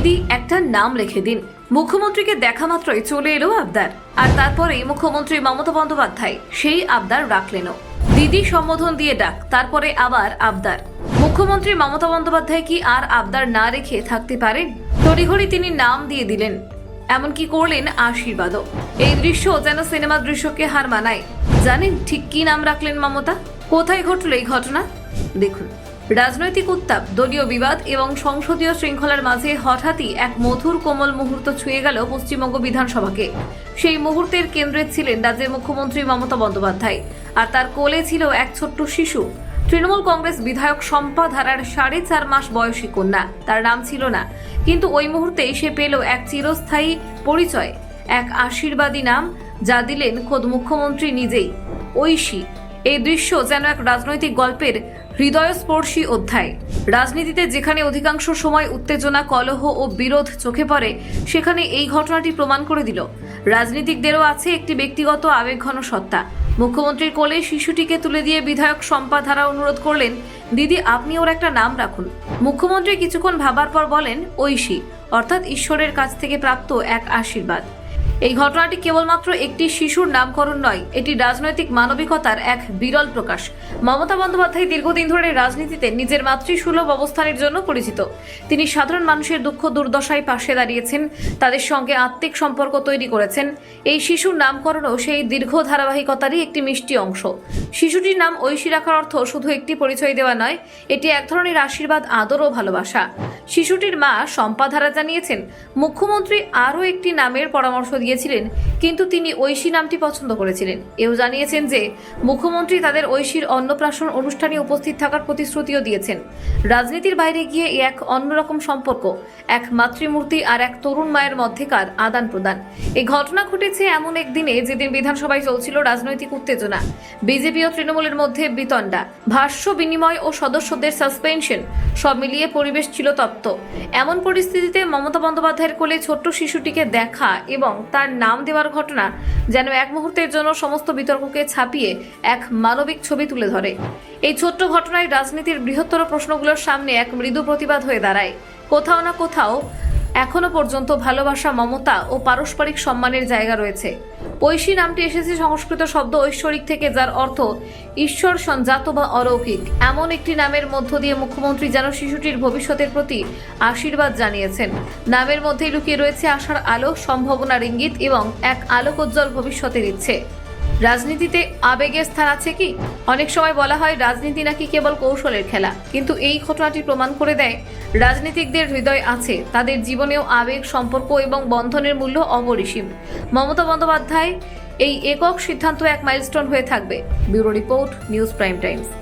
দিদি একটা নাম লিখে দিন। মুখ্যমন্ত্রীকে দেখা মাত্রই চলে এলো আবদার। আর তারপরেই মুখ্যমন্ত্রী মমতা বন্দ্যোপাধ্যায় সেই আবদার রাখলেনও দিদি সম্বোধন দিয়ে ডাক, তারপরে আবার আবদার। মুখ্যমন্ত্রী মমতা বন্দ্যোপাধ্যায় কি আর আবদার না রেখে থাকতে পারেন? তড়িঘড়ি তিনি নাম দিয়ে দিলেন। এমনকি করলেন আশীর্বাদও। এই দৃশ্য যেন সিনেমা দৃশ্যকে হার মানায়। জানেন ঠিক কি নাম রাখলেন মমতা? কোথায় ঘটল এই ঘটনা? দেখুন। রাজনৈতিক উত্তাপ, দলীয় বিবাদ এবং সংসদীয় শৃঙ্খলার মাঝে হঠাৎই এক মধুর কোমল মুহূর্ত ছুঁয়ে গেল পশ্চিমবঙ্গ বিধানসভাকে। সেই মুহূর্তের কেন্দ্রে ছিলেন রাজ্যের মুখ্যমন্ত্রী মমতা বন্দ্যোপাধ্যায়। আর তার কোলে ছিল এক ছোট্ট শিশু। তৃণমূল কংগ্রেস বিধায়ক শম্পা ধারার সাড়ে চার মাস বয়সী কন্যা। তার নাম ছিল না। কিন্তু ওই মুহূর্তে সে পেল এক চিরস্থায়ী পরিচয়, এক আশীর্বাদী নাম যা দিলেন খোদ মুখ্যমন্ত্রী নিজেই। ঐশী, এই দৃশ্য যেন এক রাজনৈতিক গল্পের হৃদয়স্পর্শী অধ্যায়। রাজনীতিতে যেখানে অধিকাংশ সময় উত্তেজনা, কলহ ও বিরোধ চোখে পড়ে, সেখানে এই ঘটনাটি প্রমাণ করে দিল। রাজনীতিকদেরও আছে একটি ব্যক্তিগত আবেগঘন সত্তা। মুখ্যমন্ত্রীর কোলে শিশুটিকে তুলে দিয়ে বিধায়ক শম্পা ধারা অনুরোধ করলেন, দিদি, আপনি ওর একটা নাম রাখুন। মুখ্যমন্ত্রী কিছুক্ষণ ভাবার পর বলেন, ঐশী। অর্থাৎ ঈশ্বরের কাছ থেকে প্রাপ্ত এক আশীর্বাদ। এই ঘটনাটি কেবলমাত্র একটি শিশুর নামকরণ নয়, এটি রাজনৈতিক মানবিকতার এক বিরল প্রকাশ। মমতা বন্দ্যোপাধ্যায় দীর্ঘদিন ধরে রাজনীতিতে নিজের মাতৃসুলভ অবস্থানের জন্য পরিচিত। তিনি সাধারণ মানুষের দুঃখ দুর্দশায় পাশে দাঁড়িয়েছেন, তাদের সঙ্গে আত্মিক সম্পর্ক তৈরি করেছেন। এই শিশুর নামকরণও সেই দীর্ঘ ধারাবাহিকতারই একটি মিষ্টি অংশ। শিশুটির নাম ঐশী রাখার অর্থ শুধু একটি পরিচয় দেওয়া নয়, এটি এক ধরনের আশীর্বাদ, আদর ও ভালোবাসা। শিশুটির মা সম্পাধারা জানিয়েছেন, মুখ্যমন্ত্রী আরও একটি নামের পরামর্শ দিয়েছিলেন কিন্তু তিনি ঐশী নামটি পছন্দ করেছিলেন। এও জানিয়েছেন যে, মুখ্যমন্ত্রী তাদের ঐশীর অন্নপ্রাশন অনুষ্ঠানে উপস্থিত থাকার প্রতিশ্রুতিও দিয়েছেন। রাজনীতির বাইরে গিয়ে এক অন্যরকম সম্পর্ক, এক মাতৃমূর্তি আর এক তরুণ মায়ের মধ্যেকার আদান প্রদান। এই ঘটনা ঘটেছে এমন এক দিনে যেদিন বিধানসভায় চলছিল রাজনৈতিক উত্তেজনা। বিজেপি ও তৃণমূলের মধ্যে বিতণ্ডা, ভাষ্য বিনিময় ও সদস্যদের সাসপেনশন, সব মিলিয়ে পরিবেশ ছিল তপ্ত। এমন পরিস্থিতিতে মমতা বন্দ্যোপাধ্যায়ের কোলে ছোট্ট শিশুটিকে দেখা এবং তার নাম দেওয়ার ঘটনা যেন এক মুহূর্তের জন্য সমস্ত বিতর্ককে ছাপিয়ে এক মানবিক ছবি তুলে ধরে। এই ছোট্ট ঘটনায় রাজনীতির বৃহত্তর প্রশ্নগুলোর সামনে এক মৃদু প্রতিবাদ হয়ে দাঁড়ায়। কোথাও না কোথাও এখনও পর্যন্ত ভালোবাসা, মমতা ও পারস্পরিক সম্মানের জায়গা রয়েছে। ঐশী নামটি এসেছে সংস্কৃত শব্দ ঐশ্বরিক থেকে, যার অর্থ ঈশ্বর, সঞ্জাত বা অলৌকিক। এমন একটি নামের মধ্য দিয়ে মুখ্যমন্ত্রী যেন শিশুটির ভবিষ্যতের প্রতি আশীর্বাদ জানিয়েছেন। নামের মধ্যেই লুকিয়ে রয়েছে আশার আলো, সম্ভাবনার ইঙ্গিত এবং এক আলোকোজ্জ্বল ভবিষ্যতের ইচ্ছে। রাজনীতিতে আবেগের স্থান আছে কি? অনেক সময় বলা হয়, রাজনীতি নাকি কেবল কৌশলের খেলা। কিন্তু এই ঘটনাটি প্রমাণ করে দেয় রাজনীতিকদের হৃদয় আছে, তাদের জীবনেও আবেগ, সম্পর্ক এবং বন্ধনের মূল্য অপরিসীম মমতা বন্দ্যোপাধ্যায়, এই একক সিদ্ধান্ত এক মাইলস্টোন হয়ে থাকবে। Bureau report, news prime times.